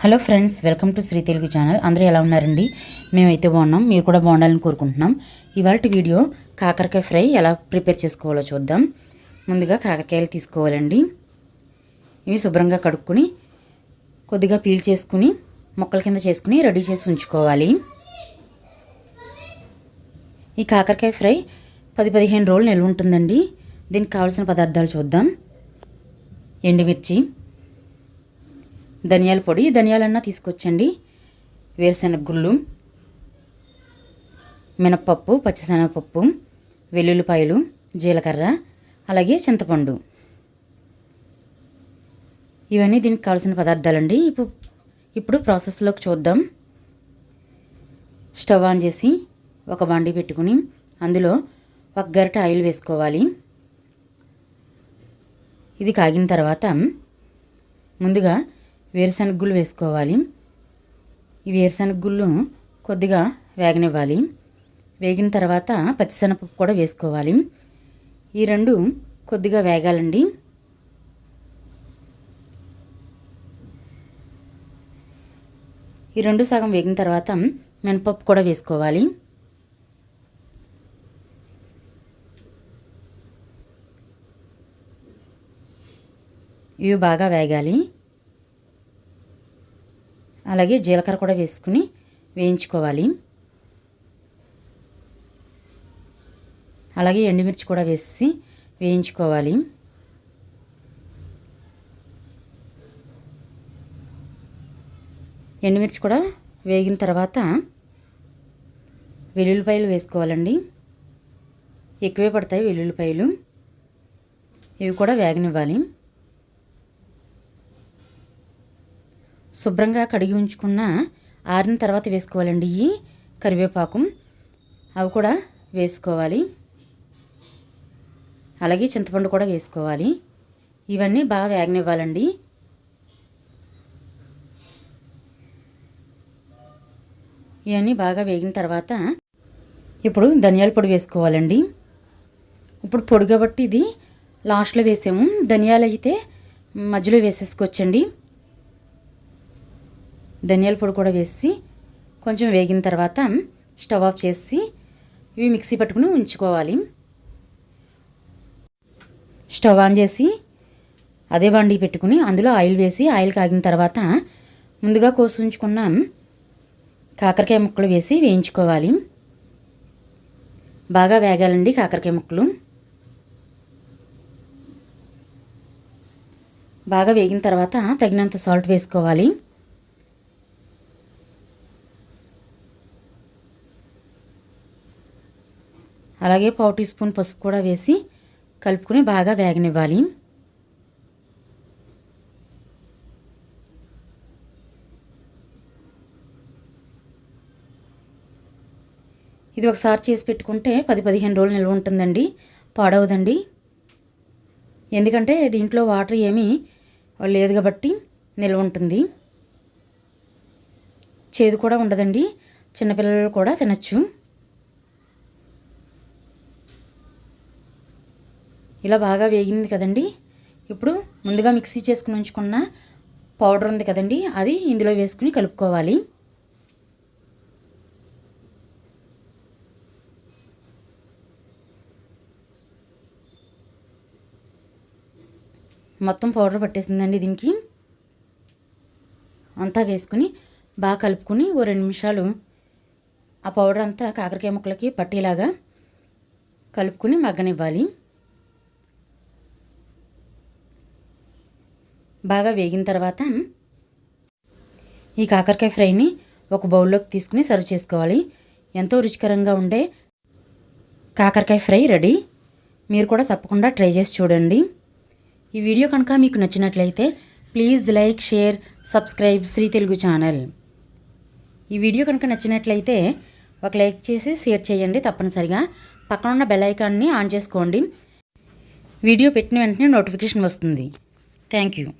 Hello friends welcome to Shri Telugu channel. అందరూ ఎలా ఉన్నారండి? మేమైతే బాగున్నాం మీరు కూడా బాగుండాలని కోరుకుంటున్నాం. ఇవాళ వీడియో కాకరకాయ ఫ్రై ఎలా ప్రిపేర్ చేసుకోవాలో చూద్దాం. ముందుగా కాకరకాయలు తీసుకోవాలండి. ఇవి శుభ్రంగా కడుక్కొని కొద్దిగా పీల్ చేసుకుని మొక్కల కింద చేసుకుని రెడీ చేసి ఉంచుకోవాలి. ఈ కాకరకాయ ఫ్రై పది పదిహేను రోజులు నిల్వ ఉంటుందండి. దీనికి కావాల్సిన పదార్థాలు చూద్దాం. ఎండుమిర్చి ధనియాల పొడి ధనియాలన్నా తీసుకొచ్చండి. వేరుశనగ గుళ్ళు మినప్పప్పు పచ్చిశనగపప్పు వెల్లుల్లిపాయలు జీలకర్ర అలాగే చింతపండు. ఇవన్నీ దీనికి కావాల్సిన పదార్థాలండి. ఇప్పుడు ఇప్పుడు ప్రాసెస్లోకి చూద్దాం. స్టవ్ ఆన్ చేసి ఒక బండి పెట్టుకుని అందులో ఒక గరిట ఆయిల్ వేసుకోవాలి. ఇది కాగిన తర్వాత ముందుగా వేరుశనగ గుళ్ళు వేసుకోవాలి. ఈ వేరుశనగ గుళ్ళు కొద్దిగా వేగనివ్వాలి. వేగిన తర్వాత పచ్చిశనగపప్పు కూడా వేసుకోవాలి. ఈ రెండు కొద్దిగా వేగాలండి. ఈ రెండు సగం వేగిన తర్వాత మినపప్పు కూడా వేసుకోవాలి. ఇవి బాగా వేగాలి. అలాగే జీలకర్ర కూడా వేసుకుని వేయించుకోవాలి. అలాగే ఎండుమిర్చి కూడా వేసి వేయించుకోవాలి. ఎండుమిర్చి కూడా వేగిన తర్వాత వెల్లుల్లిపాయలు వేసుకోవాలండి. ఎక్కువే పడతాయి వెల్లుల్లిపాయలు. ఇవి కూడా వేగనివ్వాలి. శుభ్రంగా కడిగి ఉంచుకున్న ఆరిన తర్వాత వేసుకోవాలండి. ఈ కరివేపాకు అవి కూడా వేసుకోవాలి. అలాగే చింతపండు కూడా వేసుకోవాలి. ఇవన్నీ బాగా వేగనివ్వాలండి. ఇవన్నీ బాగా వేగిన తర్వాత ఇప్పుడు ధనియాల పొడి వేసుకోవాలండి. ఇప్పుడు పొడి కాబట్టి ఇది లాస్ట్లో వేసాము. ధనియాలు అయితే మధ్యలో వేసేసుకోవచ్చండి. ధనియాల పొడి కూడా వేసి కొంచెం వేగిన తర్వాత స్టవ్ ఆఫ్ చేసి ఇవి మిక్సీ పట్టుకుని ఉంచుకోవాలి. స్టవ్ ఆన్ చేసి అదే బండి పెట్టుకుని అందులో ఆయిల్ వేసి ఆయిల్ కాగిన తర్వాత ముందుగా కోసి ఉంచుకున్న కాకరకాయ ముక్కలు వేసి వేయించుకోవాలి. బాగా వేగాలండి కాకరకాయ ముక్కలు. బాగా వేగిన తర్వాత తగినంత సాల్ట్ వేసుకోవాలి. అలాగే పావు టీ స్పూన్ పసుపు కూడా వేసి కలుపుకుని బాగా వేగనివ్వాలి. ఇది ఒకసారి చేసి పెట్టుకుంటే పది పదిహేను రోజులు నిల్వ ఉంటుందండి. పాడవదండి. ఎందుకంటే దీంట్లో వాటర్ ఏమీ లేదు కాబట్టి నిల్వ ఉంటుంది. చేదు కూడా ఉండదండి. చిన్నపిల్లలు కూడా తినచ్చు. ఇలా బాగా వేగింది కదండి. ఇప్పుడు ముందుగా మిక్సీ చేసుకుని ఉంచుకున్న పౌడర్ ఉంది కదండి. అది ఇందులో వేసుకుని కలుపుకోవాలి. మొత్తం పౌడర్ పట్టేసిందండి దీనికి. అంతా వేసుకుని బాగా కలుపుకొని ఓ రెండు నిమిషాలు ఆ పౌడర్ అంతా కాకరకాయ ముక్కలకి పట్టేలాగా కలుపుకొని మగ్గనివ్వాలి. బాగా వేగిన తర్వాత ఈ కాకరకాయ ఫ్రైని ఒక బౌల్లోకి తీసుకుని సర్వ్ చేసుకోవాలి. ఎంతో రుచికరంగా ఉండే కాకరకాయ ఫ్రై రెడీ. మీరు కూడా తప్పకుండా ట్రై చేసి చూడండి. ఈ వీడియో కనుక మీకు నచ్చినట్లయితే please like share subscribe Shri Telugu channel. ఈ వీడియో కనుక నచ్చినట్లయితే ఒక లైక్ చేసి షేర్ చేయండి తప్పనిసరిగా. పక్కన ఉన్న బెల్ ఐకాన్ని ఆన్ చేసుకోండి. వీడియో పెట్టిన వెంటనే నోటిఫికేషన్ వస్తుంది. Thank you.